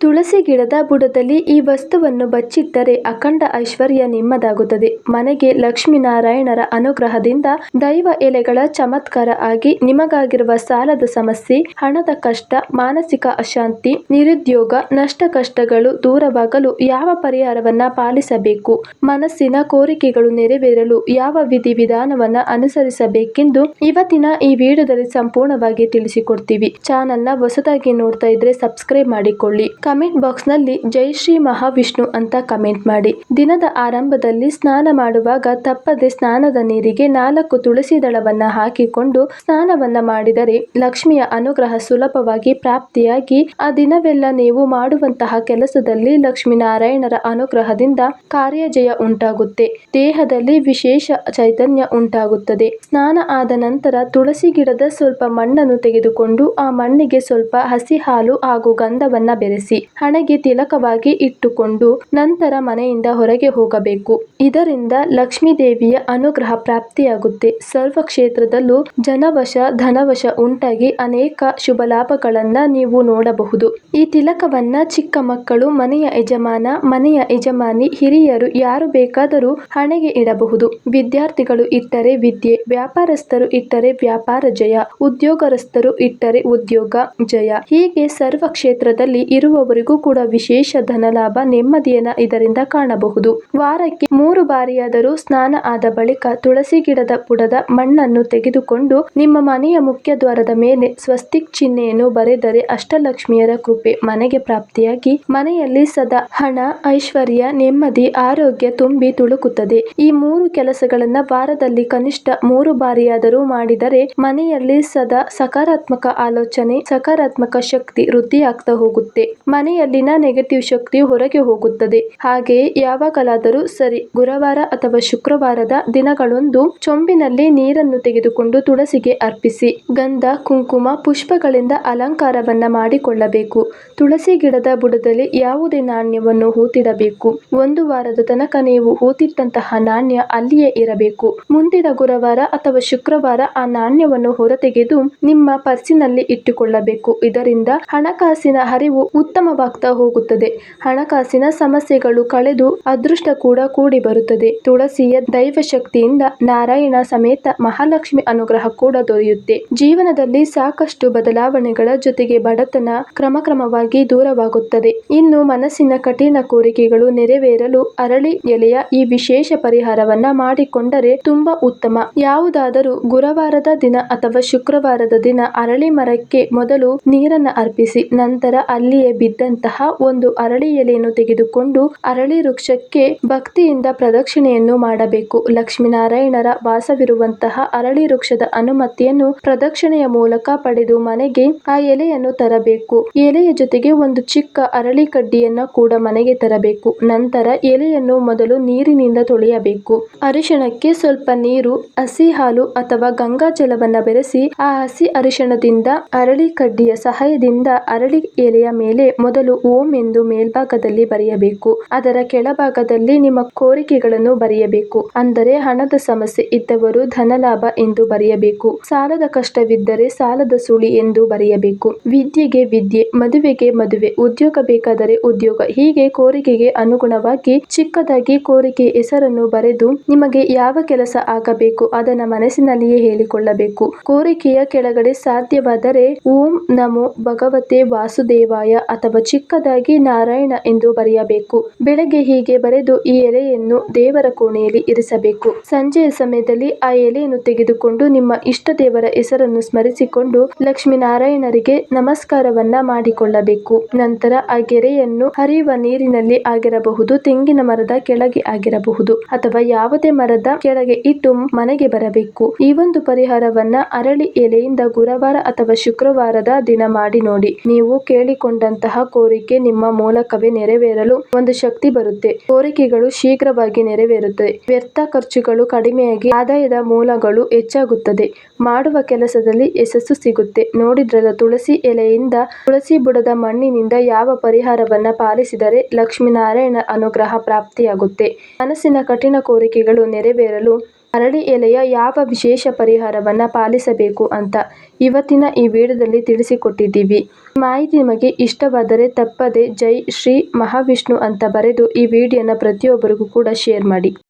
ತುಳಸಿ ಗಿಡದ ಬುಡದಲ್ಲಿ ಈ ವಸ್ತುವನ್ನು ಬಚ್ಚಿಟ್ಟರೆ ಅಖಂಡ ಐಶ್ವರ್ಯ ನಿಮ್ಮದಾಗುತ್ತದೆ. ಮನೆಗೆ ಲಕ್ಷ್ಮೀನಾರಾಯಣರ ಅನುಗ್ರಹದಿಂದ ದೈವ ಎಲೆಗಳ ಚಮತ್ಕಾರ ಆಗಿ ನಿಮಗಾಗಿರುವ ಸಾಲದ ಸಮಸ್ಯೆ, ಹಣದ ಕಷ್ಟ, ಮಾನಸಿಕ ಅಶಾಂತಿ, ನಿರುದ್ಯೋಗ, ನಷ್ಟ ಕಷ್ಟಗಳು ದೂರವಾಗಲು ಯಾವ ಪರಿಹಾರವನ್ನ ಪಾಲಿಸಬೇಕು? ಮನಸ್ಸಿನ ಕೋರಿಕೆಗಳು ನೆರವೇರಲು ಯಾವ ವಿಧಿ ವಿಧಾನವನ್ನ ಅನುಸರಿಸಬೇಕೆಂದು ಇವತ್ತಿನ ಈ ವಿಡಿಯೋದಲ್ಲಿ ಸಂಪೂರ್ಣವಾಗಿ ತಿಳಿಸಿಕೊಡ್ತೀವಿ. ಚಾನಲ್ನ ಹೊಸದಾಗಿ ನೋಡ್ತಾ ಇದ್ರೆ ಸಬ್ಸ್ಕ್ರೈಬ್ ಮಾಡಿಕೊಳ್ಳಿ. ಕಮೆಂಟ್ ಬಾಕ್ಸ್ನಲ್ಲಿ ಜೈ ಶ್ರೀ ಮಹಾವಿಷ್ಣು ಅಂತ ಕಮೆಂಟ್ ಮಾಡಿ. ದಿನದ ಆರಂಭದಲ್ಲಿ ಸ್ನಾನ ಮಾಡುವಾಗ ತಪ್ಪದೆ ಸ್ನಾನದ ನೀರಿಗೆ ನಾಲ್ಕು ತುಳಸಿ ದಳವನ್ನ ಹಾಕಿಕೊಂಡು ಸ್ನಾನವನ್ನ ಮಾಡಿದರೆ ಲಕ್ಷ್ಮಿಯ ಅನುಗ್ರಹ ಸುಲಭವಾಗಿ ಪ್ರಾಪ್ತಿಯಾಗಿ ಆ ದಿನವೆಲ್ಲ ನೀವು ಮಾಡುವಂತಹ ಕೆಲಸದಲ್ಲಿ ಲಕ್ಷ್ಮೀನಾರಾಯಣರ ಅನುಗ್ರಹದಿಂದ ಕಾರ್ಯಜಯ ಉಂಟಾಗುತ್ತೆ. ದೇಹದಲ್ಲಿ ವಿಶೇಷ ಚೈತನ್ಯ ಉಂಟಾಗುತ್ತದೆ. ಸ್ನಾನ ಆದ ನಂತರ ತುಳಸಿ ಗಿಡದ ಸ್ವಲ್ಪ ಮಣ್ಣನ್ನು ತೆಗೆದುಕೊಂಡು ಆ ಮಣ್ಣಿಗೆ ಸ್ವಲ್ಪ ಹಸಿ ಹಾಲು ಹಾಗೂ ಗಂಧವನ್ನ ಬೆರೆಸಿ. ಹಣೆಗೆ ತಿಲಕವಾಗಿ ಇಟ್ಟುಕೊಂಡು ನಂತರ ಮನೆಯಿಂದ ಹೊರಗೆ ಹೋಗಬೇಕು. ಇದರಿಂದ ಲಕ್ಷ್ಮೀ ದೇವಿಯ ಅನುಗ್ರಹ ಪ್ರಾಪ್ತಿಯಾಗುತ್ತೆ. ಸರ್ವ ಕ್ಷೇತ್ರದಲ್ಲೂ ಜನವಶ, ಧನವಶ ಉಂಟಾಗಿ ಅನೇಕ ಶುಭ ಲಾಭಗಳನ್ನ ನೀವು ನೋಡಬಹುದು. ಈ ತಿಲಕವನ್ನ ಚಿಕ್ಕ ಮಕ್ಕಳು, ಮನೆಯ ಯಜಮಾನ, ಮನೆಯ ಯಜಮಾನಿ, ಹಿರಿಯರು ಯಾರು ಬೇಕಾದರೂ ಹಣೆಗೆ ಇಡಬಹುದು. ವಿದ್ಯಾರ್ಥಿಗಳು ಇಟ್ಟರೆ ವಿದ್ಯೆ, ವ್ಯಾಪಾರಸ್ಥರು ಇಟ್ಟರೆ ವ್ಯಾಪಾರ ಜಯ, ಉದ್ಯೋಗಸ್ಥರು ಇಟ್ಟರೆ ಉದ್ಯೋಗ ಜಯ. ಹೀಗೆ ಸರ್ವ ಕ್ಷೇತ್ರದಲ್ಲಿ ಇರುವವರಿಗೂ ಕೂಡ ವಿಶೇಷ ಧನಲಾಭ ನೆಮ್ಮದಿಯನ್ನ ಇದರಿಂದ ಕಾಣಬಹುದು. ವಾರಕ್ಕೆ ಮೂರು ಬಾರಿಯಾದರೂ ಸ್ನಾನ ಆದ ಬಳಿಕ ತುಳಸಿ ಗಿಡದ ಬುಡದ ಮಣ್ಣನ್ನು ತೆಗೆದುಕೊಂಡು ನಿಮ್ಮ ಮನೆಯ ಮುಖ್ಯ ದ್ವಾರದ ಮೇಲೆ ಸ್ವಸ್ತಿಕ್ ಚಿಹ್ನೆಯನ್ನು ಬರೆದರೆ ಅಷ್ಟಲಕ್ಷ್ಮಿಯರ ಕೃಪೆ ಮನೆಗೆ ಪ್ರಾಪ್ತಿಯಾಗಿ ಮನೆಯಲ್ಲಿ ಸದಾ ಹಣ, ಐಶ್ವರ್ಯ, ನೆಮ್ಮದಿ, ಆರೋಗ್ಯ ತುಂಬಿ ತುಳುಕುತ್ತದೆ. ಈ ಮೂರು ಕೆಲಸಗಳನ್ನ ವಾರದಲ್ಲಿ ಕನಿಷ್ಠ ಮೂರು ಬಾರಿಯಾದರೂ ಮಾಡಿದರೆ ಮನೆಯಲ್ಲಿ ಸದಾ ಸಕಾರಾತ್ಮಕ ಆಲೋಚನೆ, ಸಕಾರಾತ್ಮಕ ಶಕ್ತಿ ವೃದ್ಧಿಯಾಗ್ತಾ ಹೋಗುತ್ತೆ. ಮನೆಯಲ್ಲಿನ ನೆಗೆಟಿವ್ ಶಕ್ತಿ ಹೊರಗೆ ಹೋಗುತ್ತದೆ. ಹಾಗೆಯೇ ಯಾವಾಗಲಾದರೂ ಸರಿ, ಗುರುವಾರ ಅಥವಾ ಶುಕ್ರವಾರದ ದಿನಗಳೊಂದು ಚೊಂಬಿನಲ್ಲಿ ನೀರನ್ನು ತೆಗೆದುಕೊಂಡು ತುಳಸಿಗೆ ಅರ್ಪಿಸಿ, ಗಂಧ, ಕುಂಕುಮ, ಪುಷ್ಪಗಳಿಂದ ಅಲಂಕಾರವನ್ನ ಮಾಡಿಕೊಳ್ಳಬೇಕು. ತುಳಸಿ ಗಿಡದ ಬುಡದಲ್ಲಿ ಯಾವುದೇ ನಾಣ್ಯವನ್ನು ಹೂತಿಡಬೇಕು. ಒಂದು ವಾರದ ತನಕ ನೀವು ಹೂತಿಟ್ಟಂತಹ ನಾಣ್ಯ ಅಲ್ಲಿಯೇ ಇರಬೇಕು. ಮುಂದಿನ ಗುರುವಾರ ಅಥವಾ ಶುಕ್ರವಾರ ಆ ನಾಣ್ಯವನ್ನು ಹೊರತೆಗೆದು ನಿಮ್ಮ ಪರ್ಸಿನಲ್ಲಿ ಇಟ್ಟುಕೊಳ್ಳಬೇಕು. ಇದರಿಂದ ಹಣಕಾಸಿನ ಹರಿವು ಉತ್ತಮವಾಗ್ತಾ ಹೋಗುತ್ತದೆ. ಹಣಕಾಸಿನ ಸಮಸ್ಯೆಗಳು ಕಳೆದು ಅದೃಷ್ಟ ಕೂಡ ಕೂಡಿ ಬರುತ್ತದೆ. ತುಳಸಿಯ ದೈವ ಶಕ್ತಿಯಿಂದ ನಾರಾಯಣ ಸಮೇತ ಮಹಾಲಕ್ಷ್ಮಿ ಅನುಗ್ರಹ ಕೂಡ ದೊರೆಯುತ್ತೆ. ಜೀವನದಲ್ಲಿ ಸಾಕಷ್ಟು ಬದಲಾವಣೆಗಳ ಜೊತೆಗೆ ಬಡತನ ಕ್ರಮಕ್ರಮವಾಗಿ ದೂರವಾಗುತ್ತದೆ. ಇನ್ನು ಮನಸ್ಸಿನ ಕಠಿಣ ಕೋರಿಕೆಗಳು ನೆರವೇರಲು ಅರಳಿ ಎಲೆಯ ಈ ವಿಶೇಷ ಪರಿಹಾರವನ್ನ ಮಾಡಿಕೊಂಡರೆ ತುಂಬಾ ಉತ್ತಮ. ಯಾವುದಾದರೂ ಗುರುವಾರದ ದಿನ ಅಥವಾ ಶುಕ್ರವಾರದ ದಿನ ಅರಳಿ ಮರಕ್ಕೆ ಮೊದಲು ನೀರನ್ನ ಅರ್ಪಿಸಿ, ನಂತರ ಅಲ್ಲಿಯೇ ಬಿದ್ದಂತಹ ಒಂದು ಅರಳಿ ಎಲೆಯನ್ನು ತೆಗೆದುಕೊಂಡು ಅರಳಿ ವೃಕ್ಷಕ್ಕೆ ಭಕ್ತಿಯಿಂದ ಪ್ರದಕ್ಷಿಣೆಯನ್ನು ಮಾಡಬೇಕು. ಲಕ್ಷ್ಮೀನಾರಾಯಣರ ವಾಸವಿರುವಂತಹ ಅರಳಿ ವೃಕ್ಷದ ಅನುಮತಿಯನ್ನು ಪ್ರದಕ್ಷಿಣೆಯ ಮೂಲಕ ಪಡೆದು ಮನೆಗೆ ಆ ಎಲೆಯನ್ನು ತರಬೇಕು. ಎಲೆಯ ಜೊತೆಗೆ ಒಂದು ಚಿಕ್ಕ ಅರಳಿ ಕಡ್ಡಿಯನ್ನು ಕೂಡ ಮನೆಗೆ ತರಬೇಕು. ನಂತರ ಎಲೆಯನ್ನು ಮೊದಲು ನೀರಿನಿಂದ ತೊಳೆಯಬೇಕು. ಅರಿಶಿಣಕ್ಕೆ ಸ್ವಲ್ಪ ನೀರು, ಹಸಿ ಹಾಲು ಅಥವಾ ಗಂಗಾ ಜಲವನ್ನ ಬೆರೆಸಿ ಆ ಹಸಿ ಅರಿಶಿಣದಿಂದ ಅರಳಿ ಕಡ್ಡಿಯ ಸಹಾಯದಿಂದ ಅರಳಿ ಎಲೆಯ ಮೇಲೆ ಮೊದಲು ಓಂ ಎಂದು ಮೇಲ್ಭಾಗದಲ್ಲಿ ಬರೆಯಬೇಕು. ಅದರ ಕೆಳಭಾಗದಲ್ಲಿ ನಿಮ್ಮ ಕೋರಿಕೆಗಳನ್ನು ಬರೆಯಬೇಕು. ಅಂದರೆ ಹಣದ ಸಮಸ್ಯೆ ಇದ್ದವರು ಧನಲಾಭ ಎಂದು ಬರೆಯಬೇಕು. ಸಾಲದ ಕಷ್ಟವಿದ್ದರೆ ಸಾಲದ ಸುಳಿ ಎಂದು ಬರೆಯಬೇಕು. ವಿದ್ಯೆಗೆ ವಿದ್ಯೆ, ಮದುವೆಗೆ ಮದುವೆ, ಉದ್ಯೋಗ ಬೇಕಾದರೆ ಉದ್ಯೋಗ, ಹೀಗೆ ಕೋರಿಕೆಗೆ ಅನುಗುಣವಾಗಿ ಚಿಕ್ಕದಾಗಿ ಕೋರಿಕೆ ಹೆಸರನ್ನು ಬರೆದು ನಿಮಗೆ ಯಾವ ಕೆಲಸ ಆಗಬೇಕು ಅದನ್ನು ಮನಸ್ಸಿನಲ್ಲಿಯೇ ಹೇಳಿಕೊಳ್ಳಬೇಕು. ಕೋರಿಕೆಯ ಕೆಳಗಡೆ ಸಾಧ್ಯವಾದರೆ ಓಂ ನಮೋ ಭಗವತೆ ವಾಸುದೇವಾಯ ಅಥವಾ ಚಿಕ್ಕದಾಗಿ ನಾರಾಯಣ ಎಂದು ಬರೆಯಬೇಕು. ಬೆಳಗ್ಗೆ ಹೀಗೆ ಬರೆದು ಈ ಎಲೆಯನ್ನು ದೇವರ ಕೋಣೆಯಲ್ಲಿ ಇರಿಸಬೇಕು. ಸಂಜೆಯ ಸಮಯದಲ್ಲಿ ಆ ಎಲೆಯನ್ನು ತೆಗೆದುಕೊಂಡು ನಿಮ್ಮ ಇಷ್ಟ ದೇವರ ಹೆಸರನ್ನು ಸ್ಮರಿಸಿಕೊಂಡು ಲಕ್ಷ್ಮೀನಾರಾಯಣರಿಗೆ ನಮಸ್ಕಾರವನ್ನ ಮಾಡಿಕೊಳ್ಳಬೇಕು. ನಂತರ ಆ ಗೆರೆಯನ್ನು ಹರಿಯುವ ನೀರಿನಲ್ಲಿ ಆಗಿರಬಹುದು, ತೆಂಗಿನ ಮರದ ಕೆಳಗೆ ಆಗಿರಬಹುದು ಅಥವಾ ಯಾವುದೇ ಮರದ ಕೆಳಗೆ ಇಟ್ಟು ಮನೆಗೆ ಬರಬೇಕು. ಈ ಒಂದು ಪರಿಹಾರವನ್ನ ಅರಳಿ ಎಲೆಯಿಂದ ಗುರುವಾರ ಅಥವಾ ಶುಕ್ರವಾರದ ದಿನ ಮಾಡಿ ನೋಡಿ. ನೀವು ಕೇಳಿಕೊಂಡಂತಹ ಕೋರಿಕೆ ನಿಮ್ಮ ಮೂಲಕವೇ ನೆರವೇರಲು ಒಂದು ಶಕ್ತಿ ಬರುತ್ತೆ. ಕೋರಿಕೆಗಳು ಶೀಘ್ರವಾಗಿ ನೆರವೇರುತ್ತದೆ ವ್ಯರ್ಥ ಖರ್ಚುಗಳು ಕಡಿಮೆಯಾಗಿ ಆದಾಯದ ಮೂಲಗಳು ಹೆಚ್ಚಾಗುತ್ತದೆ. ಮಾಡುವ ಕೆಲಸದಲ್ಲಿ ಯಶಸ್ಸು ಸಿಗುತ್ತೆ. ನೋಡಿದ್ರಲ್ಲ, ತುಳಸಿ ಎಲೆಯಿಂದ ತುಳಸಿ ಬುಡದ ಮಣ್ಣಿನಿಂದ ಯಾವ ಪರಿಹಾರವನ್ನ ಪಾಲಿಸಿದರೆ ಲಕ್ಷ್ಮೀನಾರಾಯಣ ಅನುಗ್ರಹ ಪ್ರಾಪ್ತಿಯಾಗುತ್ತೆ. ಮನಸ್ಸಿನ ಕಠಿಣ ಕೋರಿಕೆಗಳು ನೆರವೇರಲು ಅರಳಿ ಎಲೆಯ ಯಾವ ವಿಶೇಷ ಪರಿಹಾರವನ್ನ ಪಾಲಿಸಬೇಕು ಅಂತ ಇವತ್ತಿನ ಈ ವಿಡಿಯೋದಲ್ಲಿ ತಿಳಿಸಿಕೊಟ್ಟಿದ್ದೀವಿ. ಮಾಹಿತಿ ನಿಮಗೆ ಇಷ್ಟವಾದರೆ ತಪ್ಪದೆ ಜೈ ಶ್ರೀ ಮಹಾವಿಷ್ಣು ಅಂತ ಬರೆದು ಈ ವಿಡಿಯೋನ ಪ್ರತಿಯೊಬ್ಬರಿಗೂ ಕೂಡ ಶೇರ್ ಮಾಡಿ.